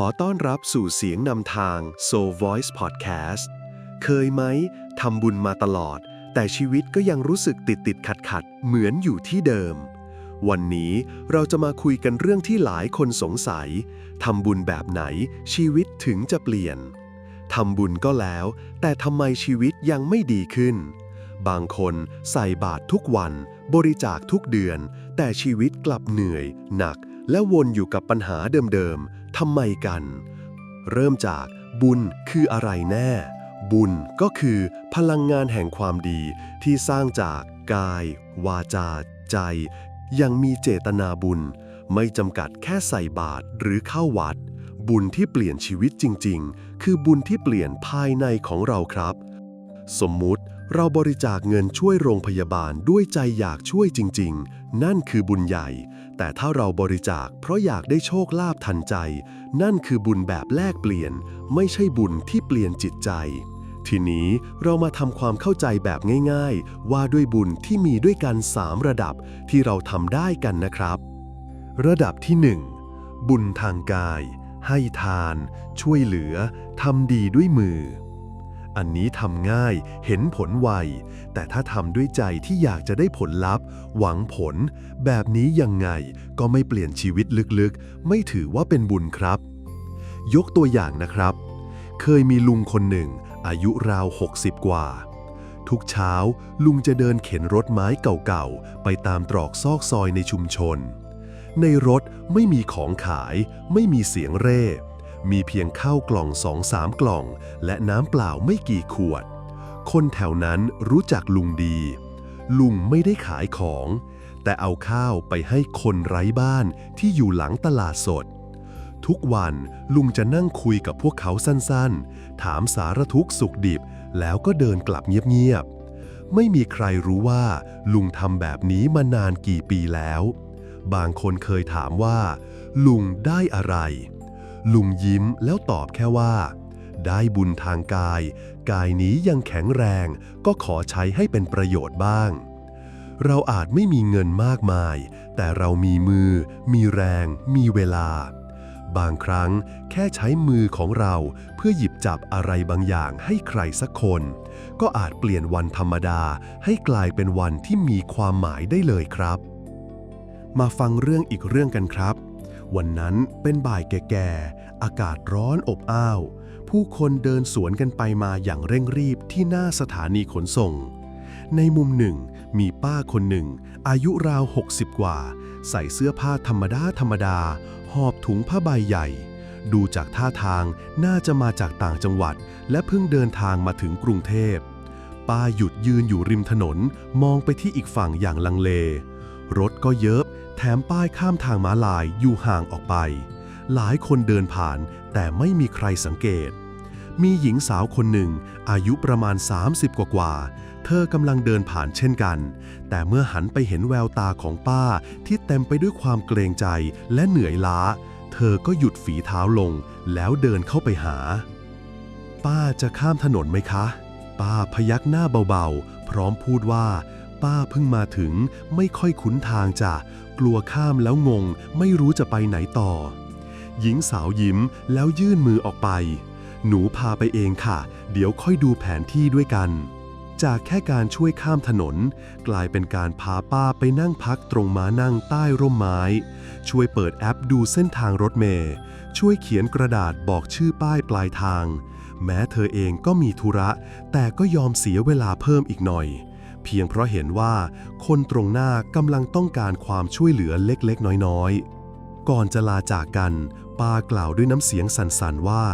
ขอต้อนรับสู่เสียงนำทาง Soul Voice Podcast เคยไหมทำบุญมาตลอด แต่ชีวิตก็ยังรู้สึกติดติดขัดขัดเหมือนอยู่ที่เดิม วันนี้เราจะมาคุยกันเรื่องที่หลายคนสงสัยทำบุญแบบไหนชีวิตถึงจะเปลี่ยนทำบุญก็แล้ว แต่ทำไมชีวิตยังไม่ดีขึ้น บางคนใส่บาตรทุกวัน บริจาคทุกเดือน แต่ชีวิตกลับเหนื่อย หนัก และวนอยู่กับปัญหาเดิม ทำไมกัน เริ่มจากบุญคืออะไรแน่ บุญก็คือพลังงานแห่งความดีที่สร้างจากกาย วาจา ใจ ยังมีเจตนาบุญ ไม่จำกัดแค่ใส่บาตรหรือเข้าวัด บุญที่เปลี่ยนชีวิตจริง ๆ คือบุญที่เปลี่ยนภายในของเราครับ สมมุติเราบริจาคเงินช่วยโรงพยาบาลด้วยใจอยากช่วยจริง ๆ นั่นคือบุญใหญ่ แต่ถ้าเราบริจาคเพราะอยากได้โชคลาภทันใจ นั่นคือบุญแบบแลกเปลี่ยน ไม่ใช่บุญที่เปลี่ยนจิตใจ ทีนี้เรามาทำความเข้าใจแบบง่าย ๆ ว่าด้วยบุญที่มีด้วยกัน3ระดับที่เราทำได้กันนะครับ ระดับที่ 1 บุญทางกาย ให้ทาน ช่วยเหลือทำดีด้วยมือ อันนี้ทำง่าย เห็นผลไว แต่ถ้าทำด้วยใจที่อยากจะได้ผลลัพธ์ หวังผล แบบนี้ยังไงก็ไม่เปลี่ยนชีวิตลึกๆ ไม่ถือว่าเป็นบุญครับ ยกตัวอย่างนะครับ เคยมีลุงคนหนึ่ง อายุราว 60 กว่า ทุกเช้าลุงจะเดินเข็นรถไม้เก่าๆ ไปตามตรอกซอกซอยในชุมชน ในรถไม่มีของขาย ไม่มีเสียงเร่ มีเพียงข้าวกล่องสองสามกล่อง และน้ำเปล่าไม่กี่ขวด คนแถวนั้นรู้จักลุงดี ลุงไม่ได้ขายของ แต่เอาข้าวไปให้คนไร้บ้านที่อยู่หลังตลาดสด ทุกวันลุงจะนั่งคุยกับพวกเขาสั้นๆ ถามสารทุกสุขดิบ แล้วก็เดินกลับเงียบๆ ไม่มีใครรู้ว่า ลุงทำแบบนี้มานานกี่ปีแล้ว บางคนเคยถามว่า ลุงได้อะไร ลุงยิ้มแล้วตอบแค่ว่า ได้บุญทางกาย กายนี้ยังแข็งแรง ก็ขอใช้ให้เป็นประโยชน์บ้าง เราอาจไม่มีเงินมากมาย แต่เรามีมือ มีแรง มีเวลา บางครั้งแค่ใช้มือของเราเพื่อหยิบจับอะไรบางอย่างให้ใครสักคน ก็อาจเปลี่ยนวันธรรมดาให้กลายเป็นวันที่มีความหมายได้เลยครับ มาฟังเรื่องอีกเรื่องกันครับวันนั้นเป็นบ่ายแก่ อากาศร้อนอบอ้าว ผู้คนเดินสวนกันไปมาอย่างเร่งรีบที่หน้าสถานีขนส่ง ในมุมหนึ่ง มีป้าคนหนึ่ง อายุราว 60 กว่า ใส่เสื้อผ้าธรรมดาธรรมดา หอบถุงผ้าใบใหญ่ ดูจากท่าทางน่าจะมาจากต่างจังหวัด และเพิ่งเดินทางมาถึงกรุงเทพป้าหยุดยืนอยู่ริมถนนมองไปที่อีกฝั่งอย่างลังเล รถก็เยอะ แถมป้ายข้ามทางม้าลายอยู่ห่างออกไป หลายคนเดินผ่านแต่ไม่มีใครสังเกต มีหญิงสาวคนหนึ่ง อายุประมาณ 30 กว่ากว่า เธอกำลังเดินผ่านเช่นกัน แต่เมื่อหันไปเห็นแววตาของป้าที่เต็มไปด้วยความเกรงใจและเหนื่อยล้า เธอก็หยุดฝีเท้าลง แล้วเดินเข้าไปหา ป้าจะข้ามถนนไหมคะ ป้าพยักหน้าเบาๆ พร้อมพูดว่าป้าเพิ่งมาถึงไม่ค่อยคุ้นทางจ้ะ กลัวข้ามแล้วงง ไม่รู้จะไปไหนต่อ หญิงสาวยิ้มแล้วยื่นมือออกไป หนูพาไปเองค่ะ เดี๋ยวค่อยดูแผนที่ด้วยกัน จากแค่การช่วยข้ามถนน กลายเป็นการพาป้าไปนั่งพักตรงม้านั่งใต้ร่มไม้ ช่วยเปิดแอปดูเส้นทางรถเมล์ช่วยเขียนกระดาษบอกชื่อป้ายปลายทาง แม้เธอเองก็มีธุระ แต่ก็ยอมเสียเวลาเพิ่มอีกหน่อย เพียงเพราะเห็นว่าคนตรงหน้ากำลังต้องการความช่วยเหลือเล็กๆ น้อยๆก่อนจะลาจากกัน ปากล่าวด้วยน้ำเสียงสั่นๆว่า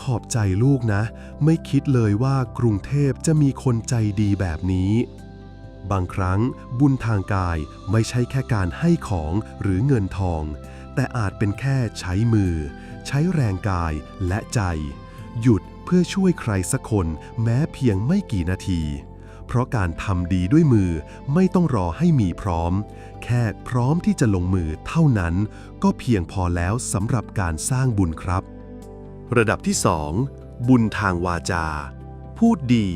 ขอบใจลูกนะ ไม่คิดเลยว่ากรุงเทพจะมีคนใจดีแบบนี้ บางครั้งบุญทางกายไม่ใช่แค่การให้ของหรือเงินทอง แต่อาจเป็นแค่ใช้มือ ใช้แรงกายและใจ หยุดเพื่อช่วยใครสักคนแม้เพียงไม่กี่นาที เพราะการทำดีด้วยมือไม่ต้องรอให้มีพร้อม แค่พร้อมที่จะลงมือเท่านั้น ก็เพียงพอแล้วสำหรับการสร้างบุญครับ ระดับที่ 2 บุญทางวาจา พูดดี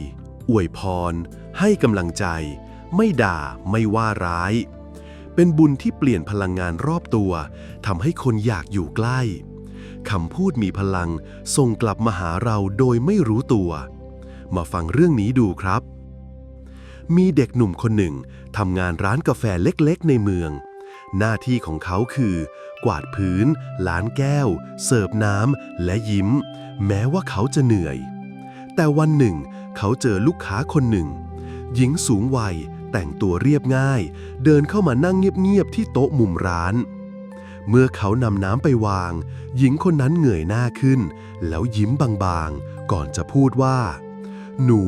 อวยพร ให้กำลังใจ ไม่ด่าไม่ว่าร้าย เป็นบุญที่เปลี่ยนพลังงานรอบตัวทำให้คนอยากอยู่ใกล้คำพูดมีพลังส่งกลับมาหาเราโดยไม่รู้ตัว มาฟังเรื่องนี้ดูครับ มีเด็กหนุ่มคนหนึ่งทำงานร้านกาแฟเล็กๆ ในเมือง หน้าที่ของเขาคือ กวาดพื้น ล้างแก้ว เสิร์ฟน้ำและยิ้ม แม้ว่าเขาจะเหนื่อย แต่วันหนึ่ง เขาเจอลูกค้าคนหนึ่ง หญิงสูงวัย แต่งตัวเรียบง่าย เดินเข้ามานั่งเงียบๆที่โต๊ะมุมร้าน เมื่อเขานำน้ำไปวาง หญิงคนนั้นเหงยหน้าขึ้น แล้วยิ้มบางๆ ก่อนจะพูดว่า หนู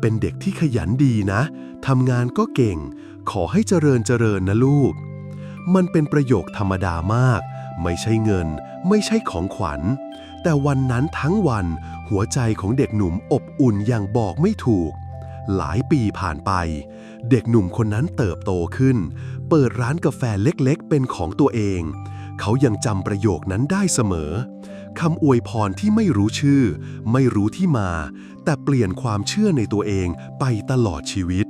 เป็นเด็กที่ขยันดีนะทำงานก็เก่ง ขอให้เจริญเจริญนะลูก มันเป็นประโยคธรรมดามาก ไม่ใช่เงิน ไม่ใช่ของขวัญ แต่วันนั้นทั้งวันหัวใจของเด็กหนุ่มอบอุ่นอย่างบอกไม่ถูก หลายปีผ่านไป เด็กหนุ่มคนนั้นเติบโตขึ้น เปิดร้านกาแฟเล็กๆ เป็นของตัวเอง เขายังจำประโยคนั้นได้เสมอคำอวยพรที่ไม่รู้ชื่อ ไม่รู้ที่มา แต่เปลี่ยนความเชื่อในตัวเองไปตลอดชีวิต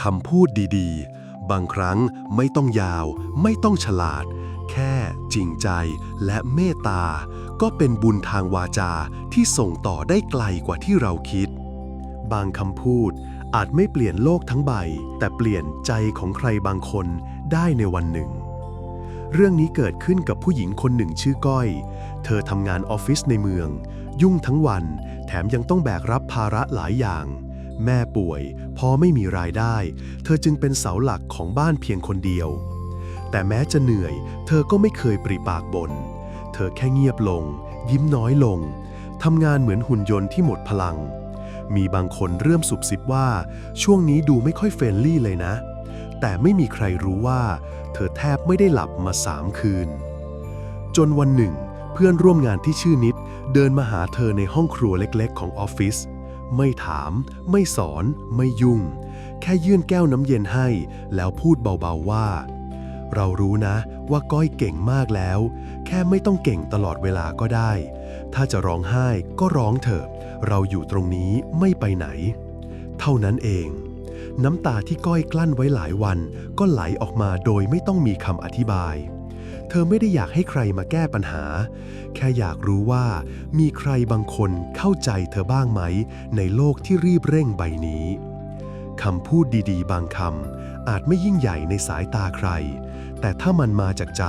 คำพูดดีๆ บางครั้งไม่ต้องยาว ไม่ต้องฉลาด แค่จริงใจและเมตตา ก็เป็นบุญทางวาจาที่ส่งต่อได้ไกลกว่าที่เราคิด บางคำพูดอาจไม่เปลี่ยนโลกทั้งใบ แต่เปลี่ยนใจของใครบางคนได้ในวันหนึ่ง เรื่องนี้เกิดขึ้นกับผู้หญิงคนหนึ่งชื่อก้อย เธอทำงานออฟฟิศในเมือง ยุ่งทั้งวัน ถมยังต้องแบกรับภาระหลายอย่าง แม่ป่วยพอไม่มีรายได้ เธอจึงเป็นเสาหลักของบ้านเพียงคนเดียว แต่แม้จะเหนื่อย เธอก็ไม่เคยปริปากบน่นเธอแค่เงียบลง ยิ้มน้อยลงทำงานเหมือนหุ่นยนต์ที่หมดพลัง มีบางคนเริ่มสุบซิบว่า ช่วงนี้ดูไม่ค่อยเฟรนลี่เลยนะ แต่ไม่มีใครรู้ว่า เธอแทบไม่ได้หลับมาสามคืน จนวันหนึ่ง เพื่อนร่วมงานที่ชื่อนิด เดินมาหาเธอในห้องครัวเล็กๆ ของออฟฟิศไม่ถาม ไม่สอน ไม่ยุ่ง แค่ยื่นแก้วน้ำเย็นให้ แล้วพูดเบาๆว่า เรารู้นะว่าก้อยเก่งมากแล้ว แค่ไม่ต้องเก่งตลอดเวลาก็ได้ ถ้าจะร้องไห้ก็ร้องเถอะ เราอยู่ตรงนี้ไม่ไปไหน เท่านั้นเอง น้ำตาที่ก้อยกลั้นไว้หลายวัน ก็ไหลออกมาโดยไม่ต้องมีคำอธิบาย เธอไม่ได้อยากให้ใครมาแก้ปัญหา แค่อยากรู้ว่ามีใครบางคนเข้าใจเธอบ้างไหม ในโลกที่รีบเร่งใบนี้คำพูดดีๆ บางคำอาจไม่ยิ่งใหญ่ในสายตาใคร แต่ถ้ามันมาจากใจ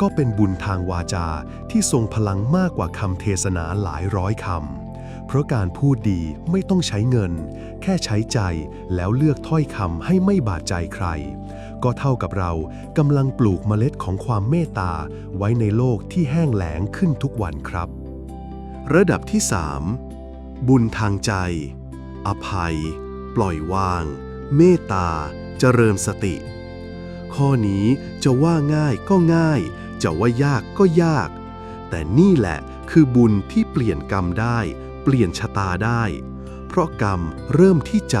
ก็เป็นบุญทางวาจาที่ทรงพลังมากกว่าคำเทศนาหลายร้อยคำ เพราะการพูดดีไม่ต้องใช้เงิน แค่ใช้ใจแล้วเลือกถ้อยคำให้ไม่บาดใจใคร ก็เท่ากับเรากำลังปลูกเมล็ดของความเมตตาไว้ในโลกที่แห้งแล้งขึ้นทุกวันครับ ระดับที่ 3 บุญทางใจ อภัย ปล่อยวาง เมตตา เจริญสติ ข้อนี้จะว่าง่ายก็ง่าย จะว่ายากก็ยาก แต่นี่แหละคือบุญที่เปลี่ยนกรรมได้ เปลี่ยนชะตาได้ เพราะกรรมเริ่มที่ใจ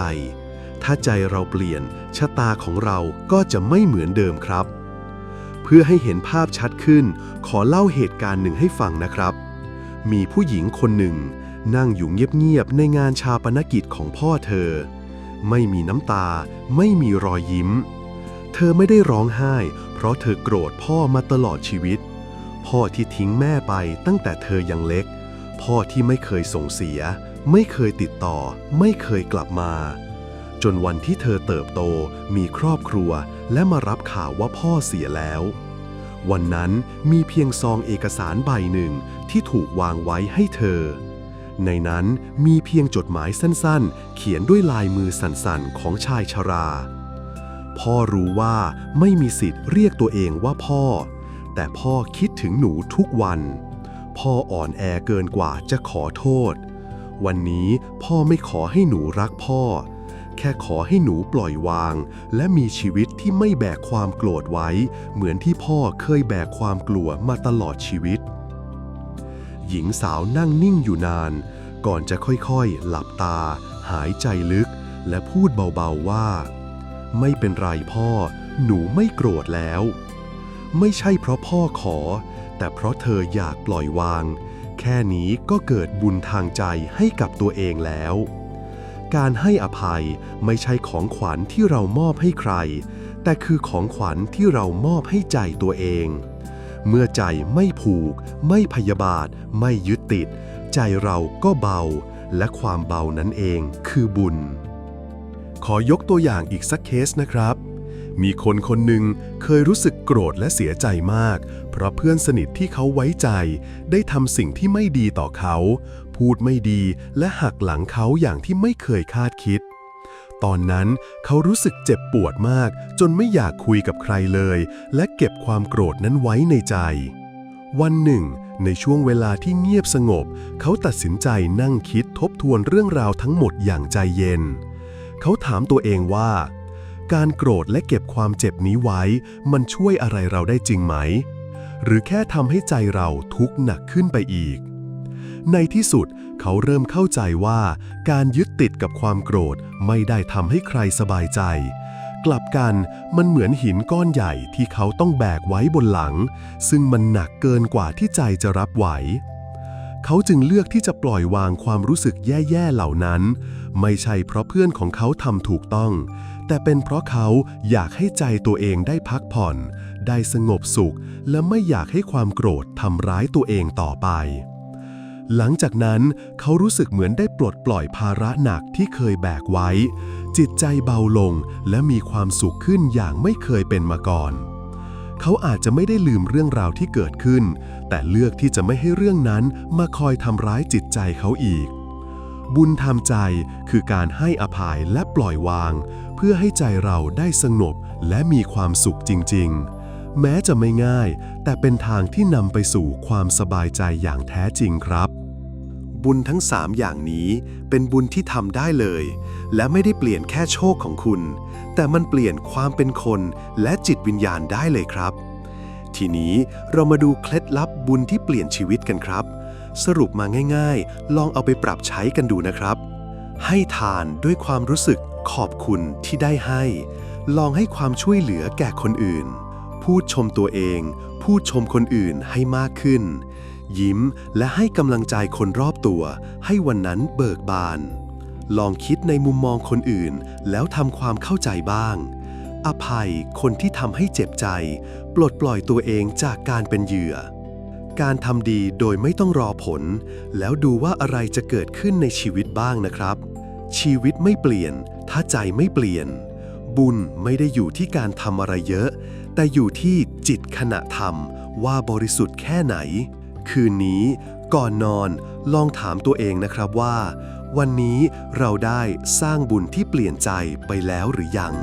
ถ้าใจเราเปลี่ยน ชะตาของเราก็จะไม่เหมือนเดิมครับ เพื่อให้เห็นภาพชัดขึ้น ขอเล่าเหตุการณ์หนึ่งให้ฟังนะครับ มีผู้หญิงคนหนึ่ง นั่งอยู่เงียบๆในงานชาปนกิจของพ่อเธอ ไม่มีน้ำตา ไม่มีรอยยิ้ม เธอไม่ได้ร้องไห้ เพราะเธอโกรธพ่อมาตลอดชีวิต พ่อที่ทิ้งแม่ไปตั้งแต่เธอยังเล็ก พ่อที่ไม่เคยส่งเสีย ไม่เคยติดต่อ ไม่เคยกลับมา จนวันที่เธอเติบโตมีครอบครัว และมารับข่าวว่าพ่อเสียแล้ว วันนั้นมีเพียงซองเอกสารใบหนึ่งที่ถูกวางไว้ให้เธอ ในนั้นมีเพียงจดหมายสั้นๆ เขียนด้วยลายมือสั่นๆ ของชายชรา พ่อรู้ว่าไม่มีสิทธิ์เรียกตัวเองว่าพ่อ แต่พ่อคิดถึงหนูทุกวัน พ่ออ่อนแอเกินกว่าจะขอโทษ วันนี้พ่อไม่ขอให้หนูรักพ่อ แค่ขอให้หนูปล่อยวาง และมีชีวิตที่ไม่แบกความโกรธไว้ เหมือนที่พ่อเคยแบกความกลัวมาตลอดชีวิต หญิงสาวนั่งนิ่งอยู่นาน ก่อนจะค่อยๆ หลับตา หายใจลึก และพูดเบาๆว่า ไม่เป็นไรพ่อ หนูไม่โกรธแล้ว ไม่ใช่เพราะพ่อขอ แต่เพราะเธออยากปล่อยวาง แค่นี้ก็เกิดบุญทางใจให้กับตัวเองแล้ว การให้อภัยไม่ใช่ของขวัญที่เรามอบให้ใคร แต่คือของขวัญที่เรามอบให้ใจตัวเอง เมื่อใจไม่ผูก ไม่พยาบาท ไม่ยึดติด ใจเราก็เบา และความเบานั้นเองคือบุญ ขอยกตัวอย่างอีกสักเคสนะครับ มีคนคนหนึ่งเคยรู้สึกโกรธและเสียใจมาก เพราะเพื่อนสนิทที่เขาไว้ใจ ได้ทำสิ่งที่ไม่ดีต่อเขา พูดไม่ดีและหักหลังเขาอย่างที่ไม่เคยคาดคิด ตอนนั้นเขารู้สึกเจ็บปวดมาก จนไม่อยากคุยกับใครเลย และเก็บความโกรธนั้นไว้ในใจ วันหนึ่ง ในช่วงเวลาที่เงียบสงบ เขาตัดสินใจนั่งคิดทบทวนเรื่องราวทั้งหมดอย่างใจเย็น เขาถามตัวเองว่า การโกรธและเก็บความเจ็บนี้ไว้ มันช่วยอะไรเราได้จริงไหม หรือแค่ทำให้ใจเราทุกข์หนักขึ้นไปอีก ในที่สุดเขาเริ่มเข้าใจว่า การยึดติดกับความโกรธไม่ได้ทำให้ใครสบายใจ กลับกันมันเหมือนหินก้อนใหญ่ที่เขาต้องแบกไว้บนหลัง ซึ่งมันหนักเกินกว่าที่ใจจะรับไหว เขาจึงเลือกที่จะปล่อยวางความรู้สึกแย่ๆเหล่านั้น ไม่ใช่เพราะเพื่อนของเขาทำถูกต้อง แต่เป็นเพราะเขาอยากให้ใจตัวเองได้พักผ่อน ได้สงบสุข และไม่อยากให้ความโกรธทำร้ายตัวเองต่อไป หลังจากนั้นเขารู้สึกเหมือนได้ปลดปล่อยภาระหนักที่เคยแบกไว้ จิตใจเบาลงและมีความสุขขึ้นอย่างไม่เคยเป็นมาก่อน เขาอาจจะไม่ได้ลืมเรื่องราวที่เกิดขึ้น แต่เลือกที่จะไม่ให้เรื่องนั้นมาคอยทำร้ายจิตใจเขาอีก บุญทำใจคือการให้อภัยและปล่อยวาง เพื่อให้ใจเราได้สงบและมีความสุขจริง ๆ แม้จะไม่ง่าย แต่เป็นทางที่นำไปสู่ความสบายใจอย่างแท้จริงครับ บุญทั้ง3อย่างนี้เป็นบุญที่ทำได้เลย และไม่ได้เปลี่ยนแค่โชคของคุณ แต่มันเปลี่ยนความเป็นคนและจิตวิญญาณได้เลยครับ ทีนี้เรามาดูเคล็ดลับบุญที่เปลี่ยนชีวิตกันครับ สรุปมาง่ายๆ ลองเอาไปปรับใช้กันดูนะครับ ให้ทานด้วยความรู้สึกขอบคุณที่ได้ให้ ลองให้ความช่วยเหลือแก่คนอื่น พูดชมตัวเอง พูดชมคนอื่นให้มากขึ้น ยิ้มและให้กำลังใจคนรอบตัว ให้วันนั้นเบิกบาน ลองคิดในมุมมองคนอื่น แล้วทำความเข้าใจบ้าง อภัยคนที่ทำให้เจ็บใจ ปลดปล่อยตัวเองจากการเป็นเหยื่อ การทำดีโดยไม่ต้องรอผล แล้วดูว่าอะไรจะเกิดขึ้นในชีวิตบ้างนะครับ ชีวิตไม่เปลี่ยน ถ้าใจไม่เปลี่ยนบุญไม่ได้อยู่ที่การทำอะไรเยอะ แต่อยู่ที่จิตขณะทำว่าบริสุทธิ์แค่ไหน คืนนี้ก่อนนอนลองถามตัวเองนะครับว่า วันนี้เราได้สร้างบุญที่เปลี่ยนใจไปแล้วหรือยัง